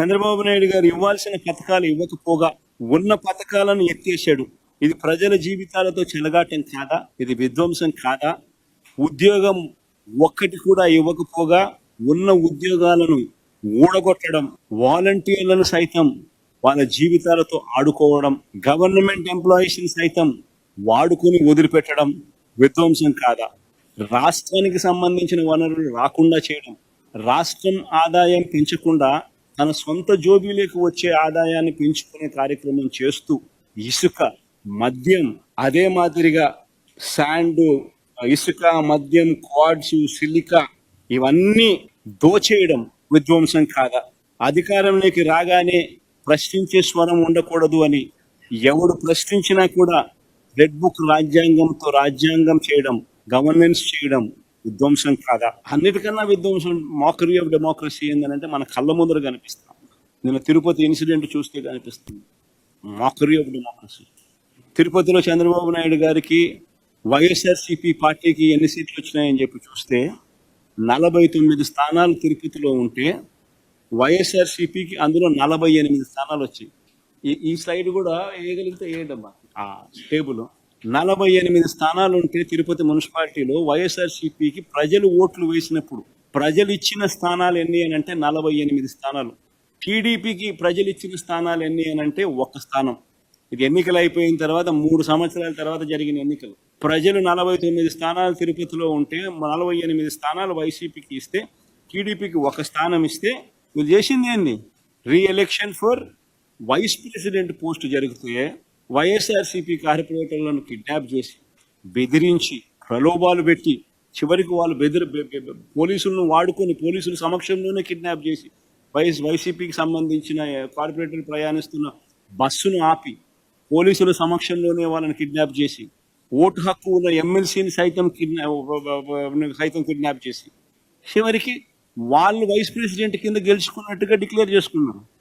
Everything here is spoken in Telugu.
చంద్రబాబు నాయుడు గారు ఇవ్వాల్సిన పథకాలు ఇవ్వకపోగా ఉన్న పథకాలను ఎత్తేసాడు ఇది ప్రజల జీవితాలతో చెలగాటం కాదా? ఇది విధ్వంసం కాదా? ఉద్యోగం ఒక్కటి కూడా ఇవ్వకపోగా ఉన్న ఉద్యోగాలను ఊడగొట్టడం వాలంటీర్లను సైతం వాళ్ళ జీవితాలతో ఆడుకోవడం గవర్నమెంట్ ఎంప్లాయీస్ని సైతం వాడుకొని వదిలిపెట్టడం విధ్వంసం కాదా? రాష్ట్రానికి సంబంధించిన వనరులు రాకుండా చేయడం రాష్ట్రం ఆదాయం పెంచకుండా తన సొంత జోబీలోకి వచ్చే ఆదాయాన్ని పెంచుకునే కార్యక్రమం చేస్తూ ఇసుక మద్యం అదే మాదిరిగా శాండ్ ఇసుక మద్యం క్వాడ్స్ సిలికా ఇవన్నీ దోచేయడం విధ్వంసం కాదా? అధికారంలోకి రాగానే ప్రశ్నించే స్వరం ఉండకూడదు అని ఎవడు ప్రశ్నించినా కూడా రెడ్ బుక్ రాజ్యాంగంతో రాజ్యాంగం చేయడం గవర్నెన్స్ చేయడం విధ్వంసం కాదా? అన్నిటికన్నా విధ్వంసం మోకరీ ఆఫ్ డెమోక్రసీ ఏంటంటే మన కళ్ళ ముందర కనిపిస్తాం. నేను తిరుపతి ఇన్సిడెంట్ చూస్తే కనిపిస్తుంది. మోకరీ ఆఫ్ డెమోక్రసీ తిరుపతిలో చంద్రబాబు నాయుడు గారికి వైఎస్ఆర్సీపీ పార్టీకి ఎన్ని సీట్లు వచ్చినాయని చెప్పి చూస్తే నలభై తొమ్మిది స్థానాలు తిరుపతిలో ఉంటే వైఎస్ఆర్సీపీకి అందులో నలభై ఎనిమిది స్థానాలు వచ్చాయి. ఈ ఈ స్లైడ్ కూడా వేయగలిగితే వేయడమ్మా ఆ టేబుల్ నలభై ఎనిమిది స్థానాలు ఉంటే తిరుపతి మున్సిపాలిటీలో వైఎస్ఆర్సీపీకి ప్రజలు ఓట్లు వేసినప్పుడు ప్రజలు ఇచ్చిన స్థానాలు ఎన్ని అని అంటే నలభై ఎనిమిది స్థానాలు. టీడీపీకి ప్రజలు ఇచ్చిన స్థానాలు ఎన్ని అని అంటే ఒక్క స్థానం. ఇది ఎన్నికలు అయిపోయిన తర్వాత మూడు సంవత్సరాల తర్వాత జరిగిన ఎన్నికలు. ప్రజలు నలభై తొమ్మిది స్థానాలు తిరుపతిలో ఉంటే నలభై ఎనిమిది స్థానాలు వైసీపీకి ఇస్తే టీడీపీకి ఒక స్థానం ఇస్తే వీళ్ళు చేసింది ఏంది? Reelection for vice president post జరిగితే వైఎస్ఆర్సీపీ కార్పొరేటర్లను కిడ్నాప్ చేసి బెదిరించి ప్రలోభాలు పెట్టి చివరికి వాళ్ళు బెదిరి పోలీసులను వాడుకొని పోలీసుల సమక్షంలోనే కిడ్నాప్ చేసి వైఎస్ వైసీపీకి సంబంధించిన కార్పొరేటర్ ప్రయాణిస్తున్న బస్సును ఆపి పోలీసుల సమక్షంలోనే వాళ్ళని కిడ్నాప్ చేసి ఓటు హక్కు ఉన్న ఎమ్మెల్సీని సైతం కిడ్నాప్ సైతం కిడ్నాప్ చేసి చివరికి వాళ్ళు వైస్ ప్రెసిడెంట్ కింద గెలుచుకున్నట్టుగా డిక్లేర్ చేసుకున్నారు.